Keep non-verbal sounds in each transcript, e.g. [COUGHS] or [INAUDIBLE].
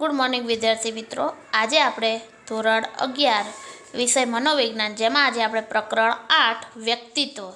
Good morning, વિદ્યાર્થી મિત્રો. આજે આપણે ધોરણ અગિયાર વિષય મનોવિજ્ઞાન, જેમાં આજે આપણે પ્રકરણ આઠ, વ્યક્તિત્વ,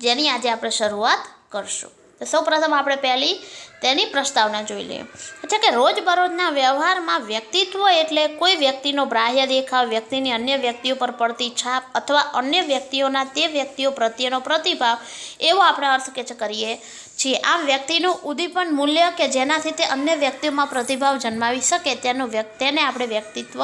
જેની આજે આપણે શરૂઆત કરશું. તો સૌપ્રથમ આપણે પહેલી તેની પ્રસ્તાવના જોઈ લઈએ. એટલે કે રોજબરોજના વ્યવહારમાં વ્યક્તિત્વ એટલે કોઈ વ્યક્તિનો બાહ્ય દેખાવ, વ્યક્તિની અન્ય વ્યક્તિઓ પર પડતી છાપ અથવા અન્ય વ્યક્તિઓના તે વ્યક્તિઓ પ્રત્યેનો પ્રતિભાવ, એવો આપણે અર્થ કે છે કરીએ છીએ. આમ વ્યક્તિનું ઉદ્દીપન મૂલ્ય કે જેનાથી તે અન્ય વ્યક્તિઓમાં પ્રતિભાવ જન્માવી શકે તેનું તેને આપણે વ્યક્તિત્વ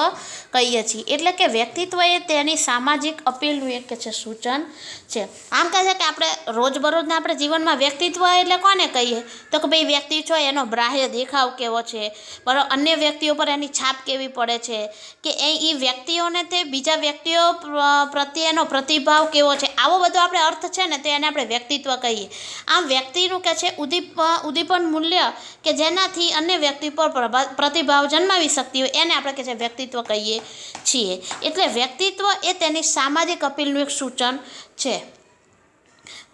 કહીએ છીએ. એટલે કે વ્યક્તિત્વ એ તેની સામાજિક અપીલનું એક છે સૂચન છે. આમ કહે છે કે આપણે રોજબરોજના આપણે જીવનમાં વ્યક્તિત્વ એટલે કોને કહીએ? તો કે ભાઈ વ્યક્તિ છો એનો બાહ્ય દેખાવ કેવો છે? બરાબર અન્ય વ્યક્તિઓ પર એની છાપ કેવી પડે છે? કે એ એ વ્યક્તિઓને તે બીજા વ્યક્તિઓ પ્ર- પ્રત્યેનો પ્રતિભાવ કેવો છે? આવો બધો આપણે અર્થ છે ને, તો એને આપણે વ્યક્તિત્વ કહીએ. આમ વ્યક્તિનું કે છે ઉદીપ ઉદ્દીપન મૂલ્ય કે જેનાથી અન્ય વ્યક્તિ પર પ્રતિભાવ જન્માવી શકતી હોય, એને આપણે કે છે વ્યક્તિત્વ કહીએ છીએ. એટલે વ્યક્તિત્વ એ તેની સામાજિક અપીલનું એક સૂચન છે.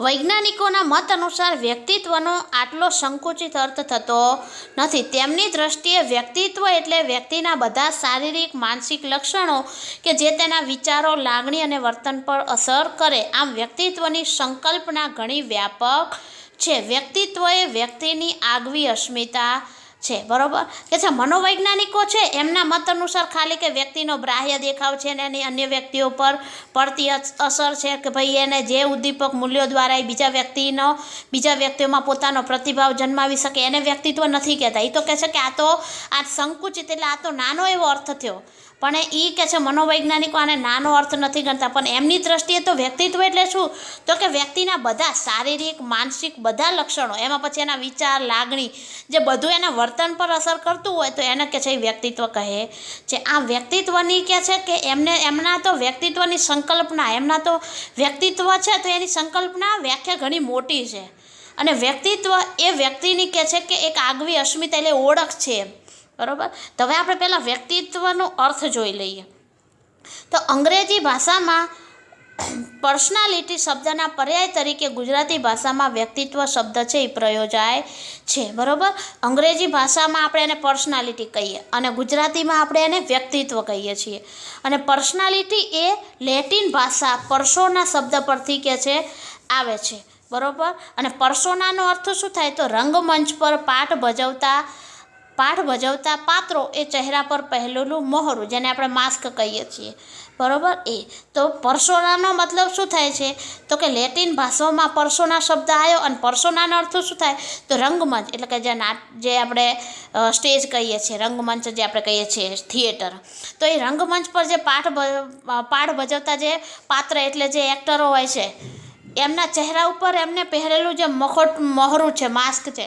વૈજ્ઞાનિકોના મત અનુસાર વ્યક્તિત્વનો આટલો સંકુચિત અર્થ થતો નથી. તેમની દ્રષ્ટિએ વ્યક્તિત્વ એટલે વ્યક્તિના બધા શારીરિક, માનસિક લક્ષણો કે જે તેના વિચારો, લાગણી અને વર્તન પર અસર કરે. આમ વ્યક્તિત્વની સંકલ્પના ઘણી વ્યાપક છે. વ્યક્તિત્વ એ વ્યક્તિની આગવી અસ્મિતા છે, બરાબર? કે છે, મનોવૈજ્ઞાનિકો છે, એમના મત અનુસાર ખાલી કે વ્યક્તિનો બાહ્ય દેખાવ છે ને એની અન્ય વ્યક્તિઓ પર પડતી અસર છે કે ભાઈ એને જે ઉદ્દીપક મૂલ્યો દ્વારા એ બીજા વ્યક્તિનો, બીજા વ્યક્તિઓમાં પોતાનો પ્રતિભાવ જન્માવી શકે, એને વ્યક્તિત્વ નથી કહેતા. એ તો કહે છે કે આ તો, આ સંકુચિત એટલે આ તો નાનો એવો અર્થ થયો. પણ એ કે છે મનોવૈજ્ઞાનિકો આને નાનો અર્થ નથી ગણતા, પણ એમની દ્રષ્ટિએ તો વ્યક્તિત્વ એટલે શું? તો કે વ્યક્તિના બધા શારીરિક, માનસિક બધા લક્ષણો, એમાં પછી એના વિચાર, લાગણી, જે બધું એના વર્તન પર અસર કરતું હોય તો એને કે છે એ વ્યક્તિત્વ કહે. છે આ વ્યક્તિત્વની કે છે કે એમને, એમના તો વ્યક્તિત્વની સંકલ્પના, એમના તો વ્યક્તિત્વ છે તો એની સંકલ્પના વ્યાખ્યા ઘણી મોટી છે. અને વ્યક્તિત્વ એ વ્યક્તિની કે છે કે એક આગવી અસ્મિતા એટલે ઓળખ છે. એમ બરોબર? તો હવે આપણે પહેલાં વ્યક્તિત્વનો અર્થ જોઈ લઈએ. તો અંગ્રેજી ભાષામાં પર્સનાલિટી શબ્દના પર્યાય તરીકે ગુજરાતી ભાષામાં વ્યક્તિત્વ શબ્દ છે એ પ્રયોજાય છે. બરાબર? અંગ્રેજી ભાષામાં આપણે એને પર્સનાલિટી કહીએ અને ગુજરાતીમાં આપણે એને વ્યક્તિત્વ કહીએ છીએ. અને પર્સનાલિટી એ લેટિન ભાષા પરસોના શબ્દ પરથી કે છે, આવે છે. બરાબર? અને પરસોનાનો અર્થ શું થાય? તો રંગમંચ પર પાઠ ભજવતા પાઠ ભજવતા પાત્રો એ ચહેરા પર પહેલેલું મોહરું, જેને આપણે માસ્ક કહીએ છીએ. બરોબર? એ. તો પરસોનાનો મતલબ શું થાય છે? તો કે લેટિન ભાષામાં પરસોના શબ્દ આવ્યો અને પરસોનાનો અર્થ શું થાય? તો રંગમંચ, એટલે કે જે નાટ જે આપણે સ્ટેજ કહીએ છીએ, રંગમંચ જે આપણે કહીએ છીએ, થિયેટર. તો એ રંગમંચ પર જે પાઠ પાઠ ભજવતા જે પાત્ર એટલે જે એક્ટરો હોય છે, એમના ચહેરા ઉપર એમને પહેરેલું જે મખોટ, મોહરું છે, માસ્ક છે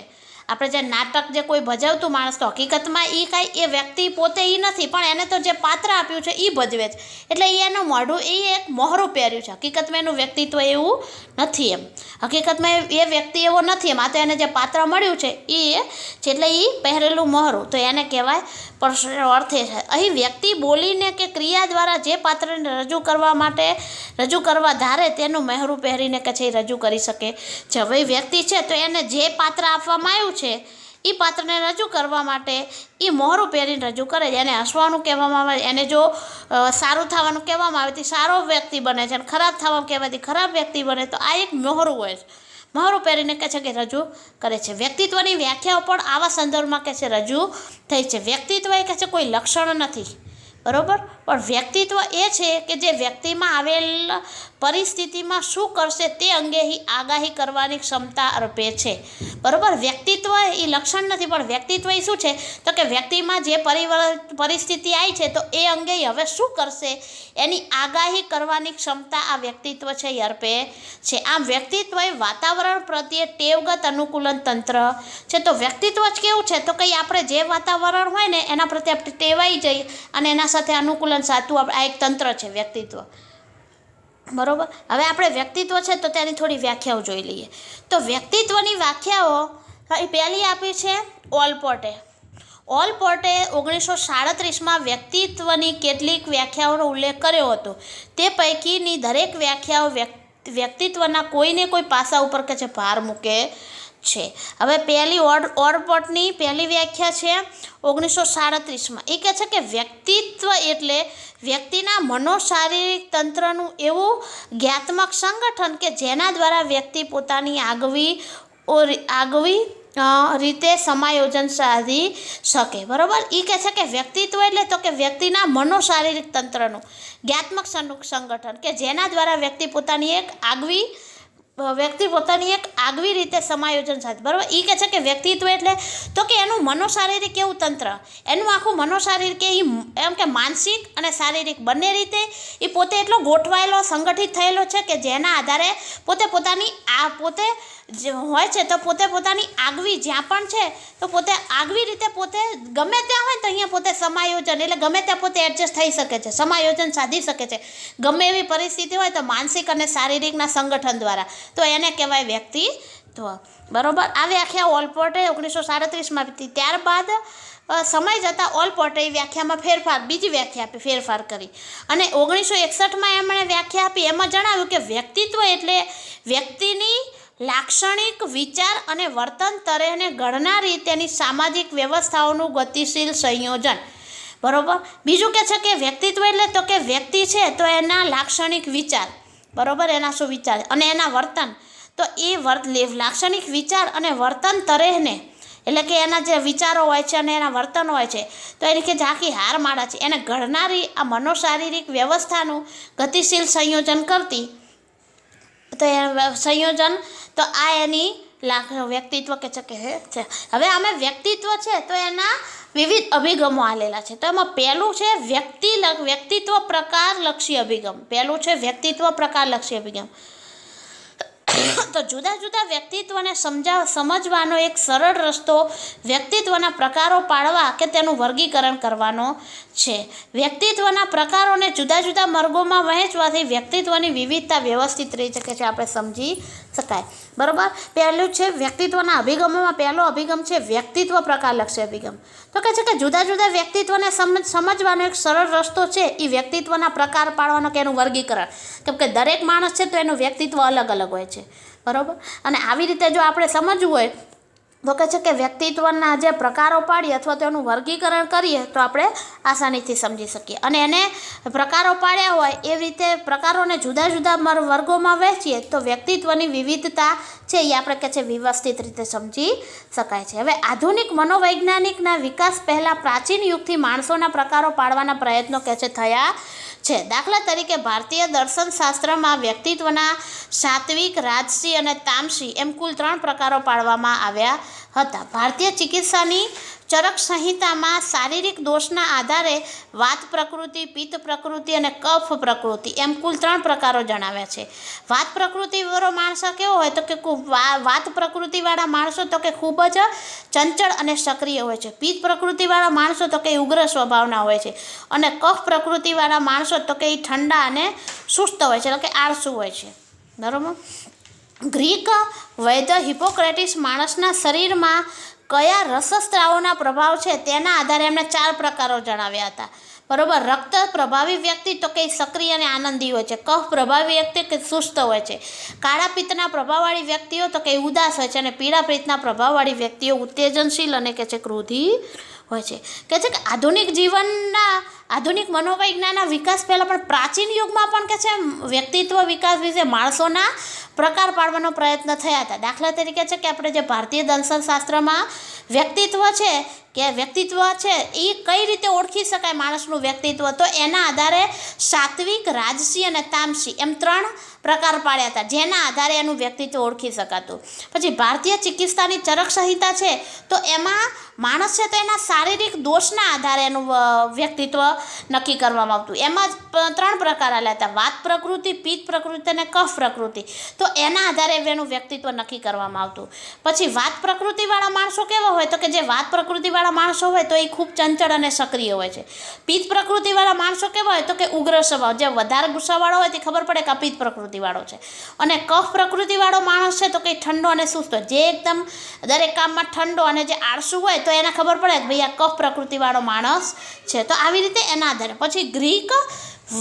આપણે જે નાટક જે કોઈ ભજવતું માણસ તો હકીકતમાં એ કાંઈ એ વ્યક્તિ પોતે એ નથી, પણ એને તો જે પાત્ર આપ્યું છે એ ભજવે છે. એટલે એ એનું મોઢું એ એક મોહરું પહેર્યું છે. હકીકતમાં એનું વ્યક્તિત્વ એવું નથી એમ. હકીકતમાં એ- વ્યક્તિ એવો નથી એમ. આ તો એને જે પાત્ર મળ્યું છે એ છે. એટલે એ પહેરેલું મોહરું. તો એને કહેવાય પર્સનલ અર્થે છે અહીં વ્યક્તિ બોલીને કે ક્રિયા દ્વારા જે પાત્રને રજૂ કરવા માટે, રજૂ કરવા ધારે તેનું મહેરું પહેરીને કે છે એ રજૂ કરી શકે. જે હવે વ્યક્તિ છે તો એને જે પાત્ર આપવામાં આવ્યું છે એ પાત્રને રજૂ કરવા માટે એ મોહરું પહેરીને રજૂ કરે. છે એને હસવાનું કહેવામાં આવે, એને જો સારું થવાનું કહેવામાં આવે તો સારો વ્યક્તિ બને છે અને ખરાબ થવાનું કહેવાથી ખરાબ વ્યક્તિ બને તો આ એક મોહરું હોય છે. મોહરું પહેરીને કહે છે કે રજૂ કરે છે. વ્યક્તિત્વની વ્યાખ્યાઓ પણ આવા સંદર્ભમાં કહે છે, રજૂ થઈ છે. વ્યક્તિત્વ એ કહે છે, કોઈ લક્ષણ નથી. બરોબર? પણ વ્યક્તિત્વ એ છે કે જે વ્યક્તિમાં આવેલ પરિસ્થિતિમાં શું કરશે તે અંગે આગાહી કરવાની ક્ષમતા અર્પે છે. બરાબર? વ્યક્તિત્વ એ લક્ષણ નથી, પણ વ્યક્તિત્વ એ શું છે? તો કે વ્યક્તિમાં જે પરિવર પરિસ્થિતિ આવી છે, તો એ અંગે હવે શું કરશે? એની આગાહી કરવાની ક્ષમતા આ વ્યક્તિત્વ છે અર્પે છે. આમ વ્યક્તિત્વ એ વાતાવરણ પ્રત્યે ટેવગત અનુકૂલન તંત્ર છે. તો વ્યક્તિત્વ જ કેવું છે? તો કંઈ આપણે જે વાતાવરણ હોય ને, એના પ્રત્યે આપણે ટેવાઈ જઈએ અને એના સાથે અનુકૂલન સાધવું આ એક તંત્ર છે વ્યક્તિત્વ. બરોબર? હવે આપણે વ્યક્તિત્વ છે તો તેની થોડી વ્યાખ્યાઓ જોઈ લઈએ. તો વ્યક્તિત્વની વ્યાખ્યાઓ એ પહેલી આપી છે ઓલપોર્ટે ઓલપોર્ટે ઓગણીસો સાડત્રીસમાં વ્યક્તિત્વની કેટલીક વ્યાખ્યાઓનો ઉલ્લેખ કર્યો હતો. તે પૈકીની દરેક વ્યાખ્યાઓ વ્યક્તિત્વના કોઈને કોઈ પાસા ઉપર કે છે ભાર મૂકે છે. હવે પહેલી ઓર ઓરપોટની પહેલી વ્યાખ્યા છે ઓગણીસો સાડત્રીસમાં. એ કહે છે કે વ્યક્તિત્વ એટલે વ્યક્તિના મનોશારીરિક તંત્રનું એવું જ્ઞાત્મક સંગઠન કે જેના દ્વારા વ્યક્તિ પોતાની આગવી આગવી રીતે સમાયોજન સાધી શકે. બરાબર? એ કહે છે કે વ્યક્તિત્વ એટલે તો કે વ્યક્તિના મનોશારીરિક તંત્રનું જ્ઞાત્મક સંગઠન કે જેના દ્વારા વ્યક્તિ પોતાની એક આગવી વ્યક્તિ પોતાની એક આગવી રીતે સમાયોજન સાથે. બરાબર? એ કહે છે કે વ્યક્તિત્વ એટલે તો કે એનું મનોશારીરિક એવું તંત્ર. એનું આખું મનોશારીરિક એ એમ કે માનસિક અને શારીરિક બંને રીતે એ પોતે એટલો ગોઠવાયેલો, સંગઠિત થયેલો છે કે જેના આધારે પોતે પોતાની આ પોતે જે હોય છે તો પોતે પોતાની આગવી જ્યાં પણ છે, તો પોતે આગવી રીતે પોતે ગમે ત્યાં હોય તો અહીંયા પોતે સમાયોજન, એટલે ગમે ત્યાં પોતે એડજસ્ટ થઈ શકે છે, સમાયોજન સાધી શકે છે. ગમે એવી પરિસ્થિતિ હોય તો માનસિક અને શારીરિકના સંગઠન દ્વારા. તો એને કહેવાય વ્યક્તિત્વ બરોબર? આ વ્યાખ્યા ઓલપોર્ટે ઓગણીસો સાડત્રીસમાં હતી. ત્યારબાદ સમય જતાં ઓલપોર્ટે એ વ્યાખ્યામાં ફેરફાર, બીજી વ્યાખ્યા આપી, ફેરફાર કરી. અને ઓગણીસો એકસઠમાં એમણે વ્યાખ્યા આપી, એમાં જણાવ્યું કે વ્યક્તિત્વ એટલે વ્યક્તિની લાક્ષણિક વિચાર અને વર્તન તરેને ઘડનારી તેની સામાજિક વ્યવસ્થાઓનું ગતિશીલ સંયોજન. બરોબર? બીજું કે છે કે વ્યક્તિત્વ એટલે તો કે વ્યક્તિ છે તો એના લાક્ષણિક વિચાર. બરાબર? એના શું વિચાર? અને એના વર્તન. તો એ વર્ત લાક્ષણિક વિચાર અને વર્તન તરેહને, એટલે કે એના જે વિચારો હોય છે અને એના વર્તન હોય છે, તો એની કે ઝાંખી હાર માળા છે, એને ઘડનારી આ મનોશારીરિક વ્યવસ્થાનું ગતિશીલ સંયોજન કરતી. તો એ સંયોજન તો આ એની વ્યક્તિત્વ કે છે કે છે. હવે આમે વ્યક્તિત્વ છે તો એના વિવિધ અભિગમો આલેલા છે. તો એમાં પહેલું છે વ્યક્તિ વ્યક્તિત્વ પ્રકાર લક્ષી અભિગમ. પહેલું છે વ્યક્તિત્વ પ્રકાર લક્ષી અભિગમ. [COUGHS] તો જુદા જુદા વ્યક્તિત્વને સમજાવ સમજવાનો એક સરળ રસ્તો વ્યક્તિત્વના પ્રકારો પાડવા કે તેનું વર્ગીકરણ કરવાનો છે. વ્યક્તિત્વના પ્રકારોને જુદા જુદા વર્ગોમાં વહેંચવાથી વ્યક્તિત્વની વિવિધતા વ્યવસ્થિત રહી શકે છે આપણે સમજી શકાય. બરાબર? પહેલું છે વ્યક્તિત્વના અભિગમોમાં પહેલો અભિગમ છે વ્યક્તિત્વ પ્રકારલક્ષી અભિગમ. તો કહે છે કે જુદા જુદા વ્યક્તિત્વને સમજ સમજવાનો એક સરળ રસ્તો છે એ વ્યક્તિત્વના પ્રકાર પાડવાનો કે એનું વર્ગીકરણ. કેમ કે દરેક માણસ છે તો એનું વ્યક્તિત્વ અલગ અલગ હોય છે. બરોબર? અને આવી રીતે જો આપણે સમજવું હોય તો કહે છે કે વ્યક્તિત્વના જે પ્રકારો પાડીએ અથવા તો એનું વર્ગીકરણ કરીએ તો આપણે આસાનીથી સમજી શકીએ. અને એને પ્રકારો પાડ્યા હોય એવી રીતે પ્રકારોને જુદા જુદા વર્ગોમાં વહેંચીએ તો વ્યક્તિત્વની વિવિધતા છે એ આપણે કે છે વ્યવસ્થિત રીતે સમજી શકાય છે. હવે આધુનિક મનોવૈજ્ઞાનિકના વિકાસ પહેલાં પ્રાચીન યુગથી માણસોના પ્રકારો પાડવાના પ્રયત્નો કે છે થયા છે. દાખલા તરીકે ભારતીય દર્શનશાસ્ત્રમાં વ્યક્તિત્વના સાત્વિક, રાજસી અને તામસી એમ કુલ ત્રણ પ્રકારો પાડવામાં આવ્યા હતા. ભારતીય ચિકિત્સાની ચરક સંહિતામાં શારીરિક દોષના આધારે વાત પ્રકૃતિ, પિત્ત પ્રકૃતિ અને કફ પ્રકૃતિ એમ કુલ ત્રણ પ્રકારો જણાવ્યા છે. વાત પ્રકૃતિવાળો માણસો કેવો હોય તો કે વાત પ્રકૃતિવાળા માણસો તો કે ખૂબ જ ચંચળ અને સક્રિય હોય છે. પિત્ત પ્રકૃતિવાળા માણસો તો કે ઉગ્ર સ્વભાવના હોય છે અને કફ પ્રકૃતિવાળા માણસો તો કે એ ઠંડા અને સુસ્ત હોય છે, એટલે કે આળસુ હોય છે. બરાબર? ગ્રીક વૈદ્ય હિપોક્રેટિસ માણસના શરીરમાં કયા રસસ્ત્રાવોના પ્રભાવ છે તેના આધારે એમણે ચાર પ્રકારો જણાવ્યા હતા. બરોબર, રક્ત પ્રભાવી વ્યક્તિ તો કે સક્રિય અને આનંદી હોય છે. કફ પ્રભાવી વ્યક્તિ કે સુસ્ત હોય છે? કાળા પિત્તના પ્રભાવવાળી વ્યક્તિઓ તો કે ઉદાસ હોય છે અને પીળા પિત્તના પ્રભાવવાળી વ્યક્તિઓ ઉત્તેજનશીલ અને કે છે ક્રોધી હોય છે. કે છે કે આધુનિક જીવનના આધુનિક મનોવૈજ્ઞાનના વિકાસ પહેલાં પણ પ્રાચીન યુગમાં પણ કે છે વ્યક્તિત્વ વિકાસ વિશે માણસોના પ્રકાર પાડવાનો પ્રયત્ન થયા હતા. દાખલા તરીકે છે કે આપણે જે ભારતીય દર્શનશાસ્ત્રમાં વ્યક્તિત્વ છે, કે વ્યક્તિત્વ છે, એ કઈ રીતે ઓળખી શકાય માણસનું વ્યક્તિત્વ? તો એના આધારે સાત્વિક, રાજસી અને તામસી એમ ત્રણ પ્રકાર પાડ્યા હતા, જેના આધારે એનું વ્યક્તિત્વ ઓળખી શકાતું. પછી ભારતીય ચિકિત્સાની ચરક સંહિતા છે, તો એમાં માણસ છે તો એના શારીરિક દોષના આધારે એનું વ્યક્તિત્વ નક્કી કરવામાં આવતું. એમાં જ ત્રણ પ્રકાર આવેલા હતા. વાત પ્રકૃતિ, પિત્ત પ્રકૃતિ અને કફ પ્રકૃતિ. તો એના આધારે એનું વ્યક્તિત્વ નક્કી કરવામાં આવતું. પછી વાત પ્રકૃતિવાળા માણસો કેવા હોય? તો કે જે વાત પ્રકૃતિવાળા માણસો હોય તો એ ખૂબ ચંચળ અને સક્રિય હોય છે. પિત્ત પ્રકૃતિવાળા માણસો કેવા હોય? તો કે ઉગ્ર સ્વભાવ. જે વધારે ગુસ્સાવાળો હોય તે ખબર પડે કે પિત્ત પ્રકૃતિવાળો છે. અને કફ પ્રકૃતિવાળો માણસ છે તો કે ઠંડો અને સુસ્ત જે એકદમ દરેક કામમાં ઠંડો અને જે આળસુ હોય તો એને ખબર પડે કે ભાઈ આ કફ પ્રકૃતિવાળો માણસ છે. તો આવી રીતે એના આધારે. પછી ગ્રીક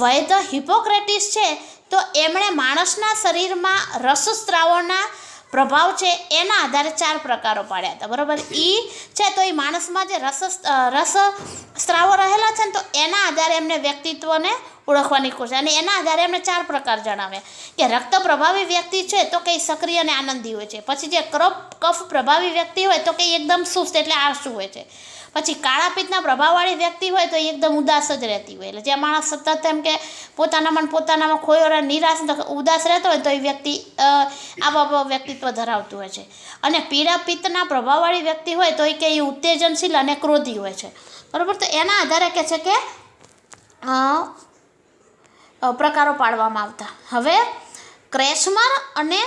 વૈધ હિપોક્રેટિસ છે, તો એમણે માણસના શરીરમાં રસસ્ત્રાવોના પ્રભાવ છે, એના આધારે ચાર પ્રકારો પાડ્યા હતા. બરાબર? એ છે, તો એ માણસમાં જે રસ રસ સ્ત્રાવો રહેલા છે ને, તો એના આધારે એમને વ્યક્તિત્વને ઓળખવાની કોશિશ અને એના આધારે એમને ચાર પ્રકાર જણાવ્યા. કે રક્ત પ્રભાવી વ્યક્તિ છે, તો કંઈ સક્રિય અને આનંદી હોય છે. પછી જે ક્રપ, કફ પ્રભાવી વ્યક્તિ હોય, તો કંઈ એકદમ સુસ્ત એટલે આળસુ હોય છે. પછી કાળા પિત્તના પ્રભાવવાળી વ્યક્તિ હોય તો એ એકદમ ઉદાસ જ રહેતી હોય. એટલે જે માણસ સતત એમ કે પોતાનામાં પોતાનામાં ખોયો નિરાશ ઉદાસ રહેતો હોય તો એ વ્યક્તિ આવા વ્યક્તિત્વ ધરાવતું હોય છે. અને પીળા પિત્તના પ્રભાવવાળી વ્યક્તિ હોય તો એ કે એ ઉત્તેજનશીલ અને ક્રોધી હોય છે. બરાબર? તો એના આધારે કે છે કે પ્રકારો પાડવામાં આવતા. હવે ક્રેશમર અને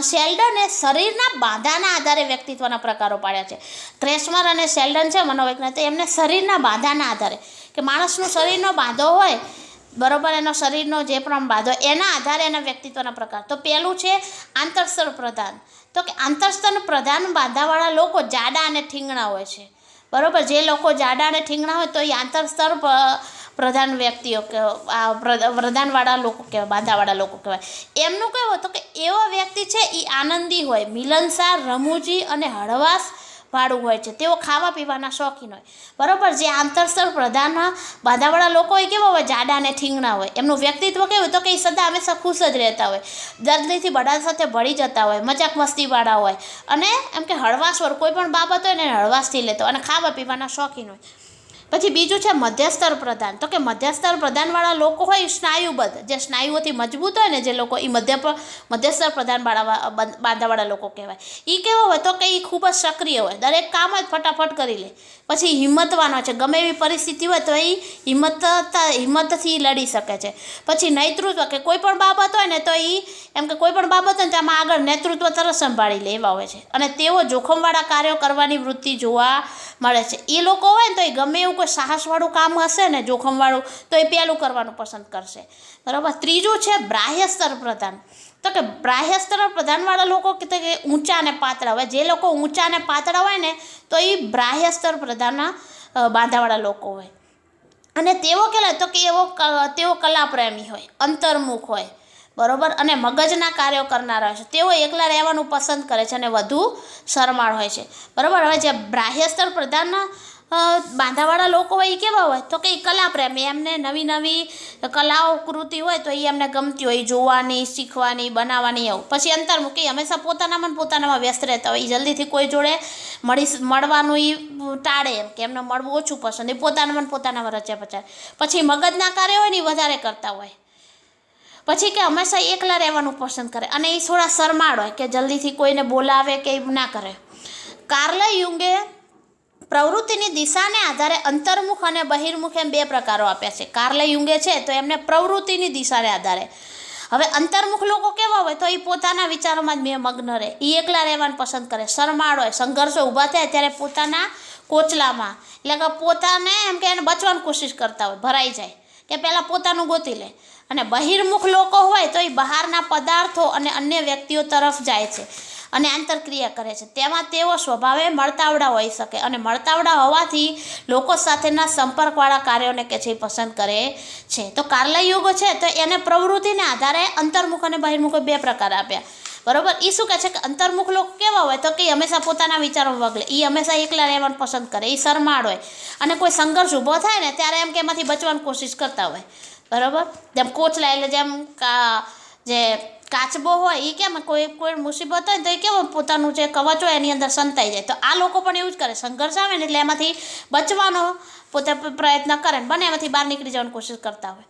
શેલ્ડને શરીરના બાંધાના આધારે વ્યક્તિત્વના પ્રકારો પાડ્યા છે. ક્રેશમર અને શેલ્ડન છે, મનોવૈજ્ઞાનિક એમને શરીરના બાંધાના આધારે. કે માણસનું શરીરનો બાંધો હોય, બરોબર, એનો શરીરનો જે પણ બાંધો એના આધારે એના વ્યક્તિત્વના પ્રકાર. તો પહેલું છે આંતરસ્તર પ્રધાન. તો કે આંતરસ્તર પ્રધાન બાંધાવાળા લોકો જાડા અને ઠીંગણા હોય છે. બરોબર, જે લોકો જાડા અને ઠીંગણા હોય તો એ આંતરસ્તર પ્રધાન વ્યક્તિઓ કે આ પ્રધાનવાળા લોકો કહેવાય, બાંધાવાળા લોકો કહેવાય. એમનું કહેવું તો કે એવો વ્યક્તિ છે એ આનંદી હોય, મિલનસાર, રમૂજી અને હળવાશ વાળું હોય છે. તેઓ ખાવા પીવાના શોખીન હોય. બરાબર? જે આંતરસ્તર પ્રધાન બાંધાવાળા લોકો હોય કેવા હોય? જાડા અને ઠીંગણા હોય. એમનું વ્યક્તિત્વ કેવું તો કે સદા હંમેશા ખુશ જ રહેતા હોય. દર્દીથી બધા સાથે ભળી જતા હોય. મજાક મસ્તીવાળા હોય. અને એમ કે હળવાશવાળું કોઈ પણ બાબત હોય ને હળવાશથી લેતો અને ખાવા પીવાના શોખીન હોય. પછી બીજું છે મધ્યસ્તર પ્રધાન. તો કે મધ્યસ્તર પ્રધાનવાળા લોકો હોય સ્નાયુબદ્ધ. જે સ્નાયુઓથી મજબૂત હોય ને જે લોકો એ મધ્ય મધ્યસ્તર પ્રધાનવાળા બાંધાવાળા લોકો કહેવાય. એ કેવો હોય તો કે એ ખૂબ જ સક્રિય હોય. દરેક કામ જ ફટાફટ કરી લે. પછી હિંમતવાનો છે. ગમે એવી પરિસ્થિતિ હોય તો એ હિંમત હિંમતથી લડી શકે છે. પછી નેતૃત્વ, કે કોઈ પણ બાબત હોય ને તો એ એમ કે કોઈ પણ બાબત હોય ને તો આમાં આગળ નેતૃત્વ તરત સંભાળી લે એવા હોય છે. અને તેઓ જોખમવાળા કાર્યો કરવાની વૃત્તિ જોવા મળે છે. એ લોકો હોય ને તો એ ગમે એવું કોઈ સાહસવાળું કામ હશે ને, જોખમવાળું, તો એ પહેલું કરવાનું પસંદ કરશે. બરાબર? ત્રીજું છે બાહ્ય સ્તર પ્રધાન. તો કે બાહ્ય સ્તર પ્રધાનવાળા લોકો કે ઊંચા અને પાતળા હોય. જે લોકો ઊંચા અને પાતળા હોય ને, તો એ બાહ્ય સ્તર પ્રધાનના બાંધાવાળા લોકો હોય. અને તેઓ કેલા, તો કે એવો તેઓ કલાપ્રેમી હોય, અંતર્મુખ હોય. બરોબર? અને મગજના કાર્યો કરનારા હોય છે. તેઓ એકલા રહેવાનું પસંદ કરે છે અને વધુ શરમાળ હોય છે. બરાબર? હવે જે બાહ્ય સ્તર પ્રધાનના બાંધાવાળા લોકો હોય એ કેવા હોય? તો કે એ કલા પ્રેમી. એમને નવી નવી કલાઓ, કૃતિ હોય તો એ એમને ગમતી હોય. જોવાની, શીખવાની, બનાવવાની, એવું. પછી અંતર મૂકે. હંમેશા પોતાનામાં પોતાનામાં વ્યસ્ત રહેતા હોય. એ જલ્દીથી કોઈ જોડે મળી મળવાનું એ ટાળે એમ કે એમને મળવું ઓછું પસંદ. એ પોતાનામાં પોતાનામાં રચ્યા પચાય. પછી મગજના કાર્ય હોય ને એ વધારે કરતા હોય. પછી કે હંમેશા એકલા રહેવાનું પસંદ કરે. અને એ થોડા શરમાળ હોય કે જલ્દીથી કોઈને બોલાવે કે ના કરે. કાર્લ યુંગે પ્રવૃત્તિની દિશાને આધારે અંતર્મુખ અને બહિર્મુખ એમ બે પ્રકારો આપ્યા છે. કાર્લે યુંગે છે તો એમને પ્રવૃત્તિની દિશાને આધારે. હવે અંતર્મુખ લોકો કેવા હોય તો એ પોતાના વિચારોમાં જ મેં મગ્ન રહે. એ એકલા રહેવાનું પસંદ કરે. શરમાળ હોય, સંઘર્ષો ઊભા થાય ત્યારે પોતાના કોચલામાં, એટલે કે પોતાને એમ કે એને બચવાની કોશિશ કરતા હોય, ભરાઈ જાય, કે પહેલાં પોતાનું ગોતી લે. અને બહિર્મુખ લોકો હોય તો એ બહારના પદાર્થો અને અન્ય વ્યક્તિઓ તરફ જાય છે. અને આંતરક્રિયા કરે છે. તેમાં તેઓ સ્વભાવે મળતાવડા હોઈ શકે અને મળતાવડા હોવાથી લોકો સાથેના સંપર્કવાળા કાર્યોને કે છે પસંદ કરે છે. તો કાર્લા યુગ છે તો એને પ્રવૃત્તિને આધારે અંતર્મુખ અને બહિર્મુખ બે પ્રકાર આપ્યા. બરોબર? એ શું કહે છે કે અંતર્મુખ લોકો કેવા હોય? તો કે હંમેશા પોતાના વિચારો વગલે એ હંમેશા એકલા રહેવાનું પસંદ કરે. એ શરમાળ હોય. અને કોઈ સંઘર્ષ ઊભો થાય ને ત્યારે એમ કે એમાંથી બચવાની કોશિશ કરતા હોય. બરાબર? જેમ કોચલા એટલે જેમ કા જે કાચબો હોય એ કેમ? કોઈ કોઈ મુસીબત હોય તો એ કેવું પોતાનું જે કવચ હોય એની અંદર સંતાઈ જાય? તો આ લોકો પણ એવું જ કરે. સંઘર્ષ આવે ને એટલે એમાંથી બચવાનો પોતે પ્રયત્ન કરે ને બને, એમાંથી બહાર નીકળી જવાની કોશિશ કરતા હોય.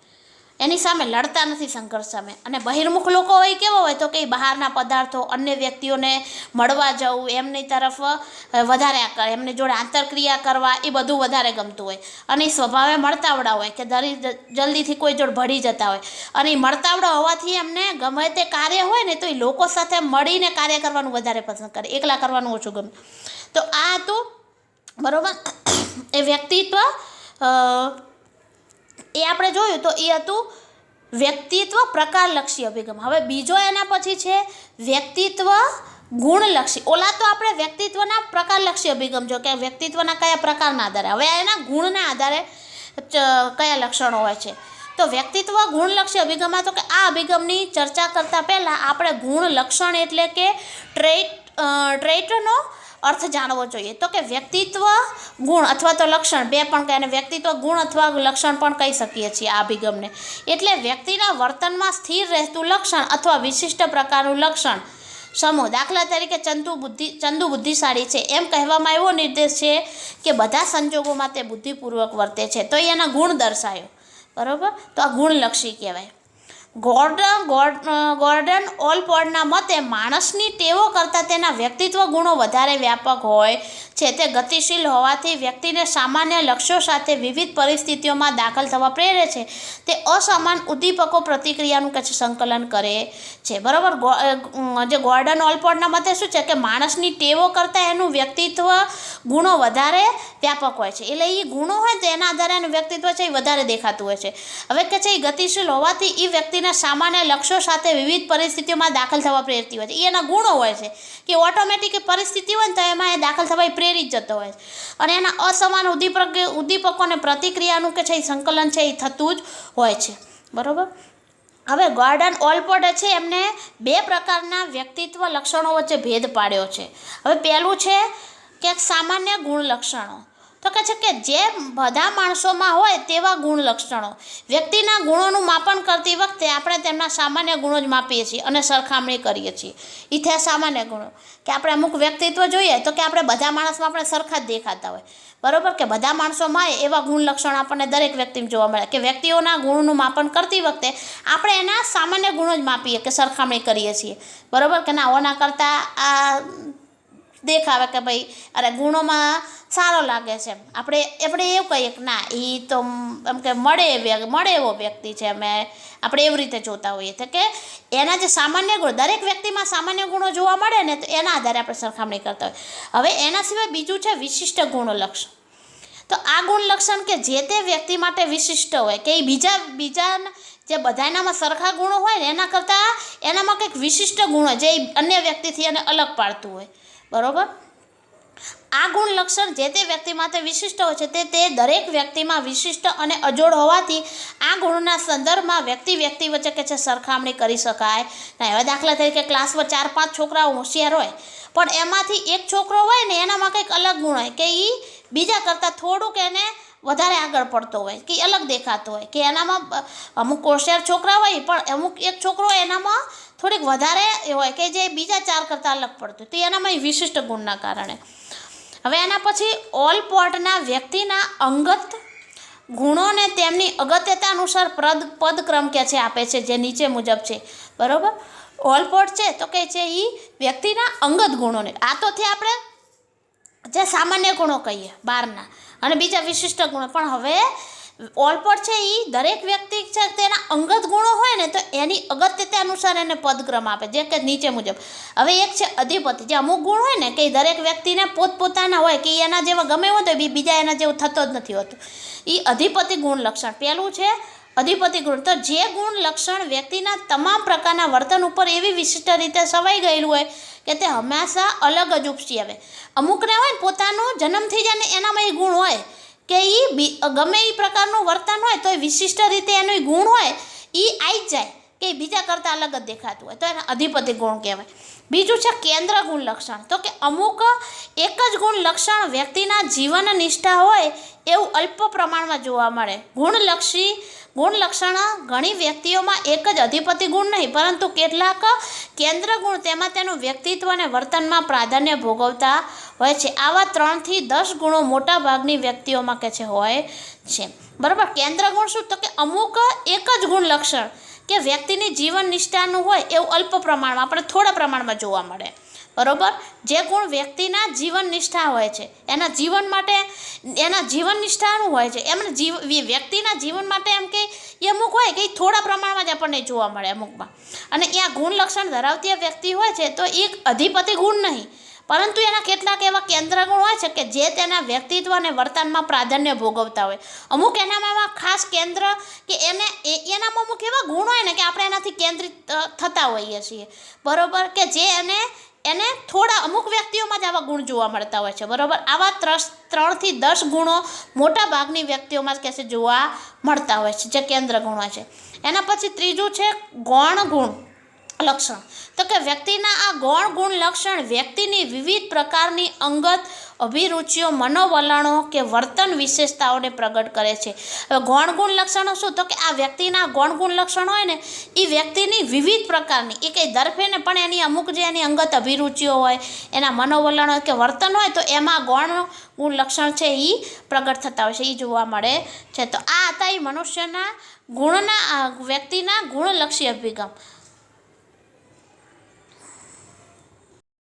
એની સામે લડતા નથી સંઘર્ષ સામે. અને બહિર્મુખ લોકો હોય કેવો હોય તો કે બહારના પદાર્થો અન્ય વ્યક્તિઓને મળવા જવું, એમની તરફ વધારે એમની જોડે આંતરક્રિયા કરવા એ બધું વધારે ગમતું હોય. અને એ સ્વભાવે મળતાવડા હોય કે દરી જલ્દીથી કોઈ જોડે ભળી જતા હોય. અને એ મળતાવડા હોવાથી એમને ગમે તે કાર્ય હોય ને તો એ લોકો સાથે મળીને કાર્ય કરવાનું વધારે પસંદ કરે. એકલા કરવાનું ઓછું ગમે. તો આ હતું બરાબર? એ વ્યક્તિત્વ એ આપણે જોયું તો એ હતું વ્યક્તિત્વ પ્રકારલક્ષી અભિગમ. હવે બીજો એના પછી છે વ્યક્તિત્વ ગુણલક્ષી. ઓલા તો આપણે વ્યક્તિત્વના પ્રકારલક્ષી અભિગમ જો કે વ્યક્તિત્વના કયા પ્રકારના આધારે? હવે એના ગુણના આધારે કયા લક્ષણો હોય છે? તો વ્યક્તિત્વ ગુણલક્ષી અભિગમમાં તો કે આ અભિગમની ચર્ચા કરતાં પહેલાં આપણે ગુણ લક્ષણ એટલે કે ટ્રેટ ટ્રેટનો અર્થ જાણવો જોઈએ. તો કે વ્યક્તિત્વ ગુણ અથવા તો લક્ષણ, બે પણ કહે વ્યક્તિત્વ ગુણ અથવા લક્ષણ પણ કહી શકીએ છીએ આ અભિગમને. એટલે વ્યક્તિના વર્તનમાં સ્થિર રહેતું લક્ષણ અથવા વિશિષ્ટ પ્રકારનું લક્ષણ. સમૂહ, દાખલા તરીકે ચંદુ બુદ્ધિ, ચંદુ બુદ્ધિશાળી છે. એમ કહેવામાં એવો નિર્દેશ છે કે બધા સંજોગોમાં તે બુદ્ધિપૂર્વક વર્તે છે. તો એના ગુણ દર્શાયો. બરાબર? તો આ ગુણલક્ષી કહેવાય. ગોર્ડન, ગોર્ડ ગોર્ડન ઓલપોર્ડના મતે માણસની ટેવો કરતાં તેના વ્યક્તિત્વ ગુણો વધારે વ્યાપક હોય છે. તે ગતિશીલ હોવાથી વ્યક્તિને સામાન્ય લક્ષ્યો સાથે વિવિધ પરિસ્થિતિઓમાં દાખલ થવા પ્રેરે છે. તે અસમાન ઉદ્દીપકો પ્રતિક્રિયાનું કે સંકલન કરે છે. બરાબર? જે ગોર્ડન ઓલપોર્ડના મતે શું છે કે માણસની ટેવો કરતાં એનું વ્યક્તિત્વ ગુણો વધારે વ્યાપક હોય છે. એટલે એ ગુણો હોય તો એના આધારે એનું વ્યક્તિત્વ છે એ વધારે દેખાતું હોય છે. હવે કે છે એ ગતિશીલ હોવાથી એ વ્યક્તિને સામાન્ય લક્ષ્યો સાથે વિવિધ પરિસ્થિતિઓમાં દાખલ થવા પ્રેરતી હોય છે. એ એના ગુણો હોય છે કે ઓટોમેટિક પરિસ્થિતિ હોય ને તો એમાં એ દાખલ થવા પ્રેરિત જતો હોય છે. અને એના અસમાન ઉદ્દીપક ઉદ્દીપકો અને પ્રતિક્રિયાનું કે છે એ સંકલન છે એ થતું જ હોય છે. બરાબર? હવે ગોર્ડન ઓલપોર્ડે છે એમને બે પ્રકારના વ્યક્તિત્વ લક્ષણો વચ્ચે ભેદ પાડ્યો છે. હવે પહેલું છે કે સામાન્ય ગુણ લક્ષણો તો કહે છે કે જે બધા માણસોમાં હોય તેવા ગુણ લક્ષણો વ્યક્તિના ગુણોનું માપન કરતી વખતે આપણે તેમના સામાન્ય ગુણો જ માપીએ છીએ અને સરખામણી કરીએ છીએ. થયા સામાન્ય ગુણો. કે આપણે અમુક વ્યક્તિત્વ જોઈએ તો કે આપણે બધા માણસમાં આપણે સરખા જ દેખાતા હોય. બરોબર? કે બધા માણસોમાં એવા ગુણ લક્ષણ આપણને દરેક વ્યક્તિમાં જોવા મળે. કે વ્યક્તિઓના ગુણનું માપન કરતી વખતે આપણે એના સામાન્ય ગુણો જ માપીએ કે સરખામણી કરીએ છીએ. બરોબર? કે ના, ઓના કરતાં આ દેખાવે કે ભાઈ, અરે ગુણોમાં સારો લાગે છે. આપણે આપણે એવું કહીએ કે ના એ તો એમ કે મળે મળે એવો વ્યક્તિ છે અમે, આપણે એવી રીતે જોતા હોઈએ તો કે એના જે સામાન્ય ગુણ, દરેક વ્યક્તિમાં સામાન્ય ગુણો જોવા મળે ને તો એના આધારે આપણે સરખામણી કરતા હોય. હવે એના સિવાય બીજું છે વિશિષ્ટ ગુણો લક્ષણ તો આ ગુણ લક્ષણ કે જે તે વ્યક્તિ માટે વિશિષ્ટ હોય કે એ બીજા બીજા જે બધાનામાં સરખા ગુણો હોય ને એના કરતાં એનામાં કંઈક વિશિષ્ટ ગુણ જે અન્ય વ્યક્તિથી એને અલગ પાડતું હોય. બરાબર? આ ગુણ લક્ષણ જે તે વ્યક્તિ માટે વિશિષ્ટ હોય છે તે તે દરેક વ્યક્તિમાં વિશિષ્ટ અને અજોડ હોવાથી આ ગુણના સંદર્ભમાં વ્યક્તિ વ્યક્તિ વચ્ચે કે છે સરખામણી કરી શકાય. ના એવા દાખલા તરીકે ક્લાસમાં ચાર પાંચ છોકરાઓ હોશિયાર હોય, પણ એમાંથી એક છોકરો હોય ને એનામાં કંઈક અલગ ગુણ હોય કે એ બીજા કરતાં થોડુંક એને વધારે આગળ પડતો હોય, કે અલગ દેખાતો હોય, કે એનામાં અમુક હોશિયાર છોકરા હોય પણ અમુક એક છોકરો એનામાં થોડીક વધારે હોય કે જે બીજા ચાર કરતાં અલગ પડતું તો એનામાં વિશિષ્ટ ગુણના કારણે. હવે એના પછી ઓલ પોર્ટના વ્યક્તિના અંગત ગુણોને તેમની અગત્યતા અનુસાર પદ પદક્રમ કે છે, આપે છે, જે નીચે મુજબ છે. બરાબર? ઓલ પોર્ટ છે તો કે છે એ વ્યક્તિના અંગત ગુણોને. આ તો થયા આપણે જે સામાન્ય ગુણો કહીએ બહારના અને બીજા વિશિષ્ટ ગુણો. પણ હવે ઓલપટ છે એ દરેક વ્યક્તિ છે તેના અંગત ગુણો હોય ને તો એની અગત્યતા અનુસાર એને પદક્રમ આપે, જે કે નીચે મુજબ. હવે એક છે અધિપતિ, જે અમુક ગુણ હોય ને કે દરેક વ્યક્તિને પોતપોતાના હોય, કે એના જેવા ગમે હોય તો બીજા એના જેવું થતો જ નથી હોતું. એ અધિપતિ ગુણ લક્ષણ. પહેલું છે અધિપતિ ગુણ. તો જે ગુણ લક્ષણ વ્યક્તિના તમામ પ્રકારના વર્તન ઉપર એવી વિશિષ્ટ રીતે સવાઈ ગયેલું હોય કે તે હંમેશા અલગ જ ઉપસી આવે. અમુકને હોય ને પોતાનો જન્મથી જ એને એનામાં એ ગુણ હોય. કે એ ગમે એ પ્રકારનું વર્તન હોય તો એ વિશિષ્ટ રીતે એનો ગુણ હોય એ આવી જ જાય. ઈ બીજા કરતાં અલગ જ દેખાતું હોય. તો એને અધિપતિ ગુણ કહેવાય. બીજું છે કેન્દ્ર ગુણ લક્ષણ. તો કે અમુક એક જ ગુણ લક્ષણ વ્યક્તિના જીવન નિષ્ઠા હોય એવું અલ્પ પ્રમાણમાં જોવા મળે. ગુણલક્ષી ગુણ લક્ષણ ઘણી વ્યક્તિઓમાં એક જ અધિપતિ ગુણ નહીં, પરંતુ કેટલાક કેન્દ્ર ગુણ તેમાં તેનું વ્યક્તિત્વ અને વર્તનમાં પ્રાધાન્ય ભોગવતા હોય છે. આવા ત્રણથી દસ ગુણો મોટા ભાગની વ્યક્તિઓમાં કે છે, હોય છે. બરાબર? કેન્દ્ર ગુણ શું? તો કે અમુક એક જ ગુણ લક્ષણ કે વ્યક્તિની જીવન નિષ્ઠાનું હોય એવું અલ્પ પ્રમાણમાં, આપણે થોડા પ્રમાણમાં જોવા મળે. બરોબર? જે ગુણ વ્યક્તિના જીવન નિષ્ઠા હોય છે, એના જીવન માટે, એના જીવન નિષ્ઠાનું હોય છે, એમને જીવ વ્યક્તિના જીવન માટે એમ કે, એ અમુક હોય કે થોડા પ્રમાણમાં જ આપણને જોવા મળે અમુકમાં. અને ત્યાં ગુણ લક્ષણ ધરાવતી વ્યક્તિ હોય છે, તો એક અધિપતિ ગુણ નહીં. પરંતુ એના કેટલાક એવા કેન્દ્ર ગુણ હોય છે કે જે તેના વ્યક્તિત્વ અને વર્તનમાં પ્રાધાન્ય ભોગવતા હોય. અમુક એનામાં ખાસ કેન્દ્ર કે એને એનામાં અમુક એવા ગુણ હોય ને કે આપણે એનાથી કેન્દ્રિત થતા હોઈએ છીએ. બરોબર? કે જે એને એને થોડા અમુક વ્યક્તિઓમાં જ આવા ગુણ જોવા મળતા હોય છે. બરાબર? આવા ત્રસ, ત્રણથી દસ ગુણો મોટા ભાગની વ્યક્તિઓમાં જ કહેશે જોવા મળતા હોય છે, જે કેન્દ્ર ગુણ હોય છે. એના પછી ત્રીજું છે ગૌણ ગુણ. લક્ષણ. તો કે વ્યક્તિના આ ગૌણ ગુણ લક્ષણ વ્યક્તિની વિવિધ પ્રકારની અંગત અભિરુચિઓ, મનોવલણો કે વર્તન વિશેષતાઓને પ્રગટ કરે છે. હવે ગૌણ ગુણ લક્ષણો શું? તો કે આ વ્યક્તિના ગૌણ ગુણ લક્ષણ હોય ને, એ વ્યક્તિની વિવિધ પ્રકારની, એ કંઈ દરફેને પણ એની અમુક જે એની અંગત અભિરુચિઓ હોય, એના મનોવલણો કે વર્તન હોય, તો એમાં ગૌણ ગુણ લક્ષણ છે એ પ્રગટ થતા હોય છે એ જોવા મળે છે. તો આ હતા એ મનુષ્યના ગુણના વ્યક્તિના ગુણલક્ષી અભિગમ.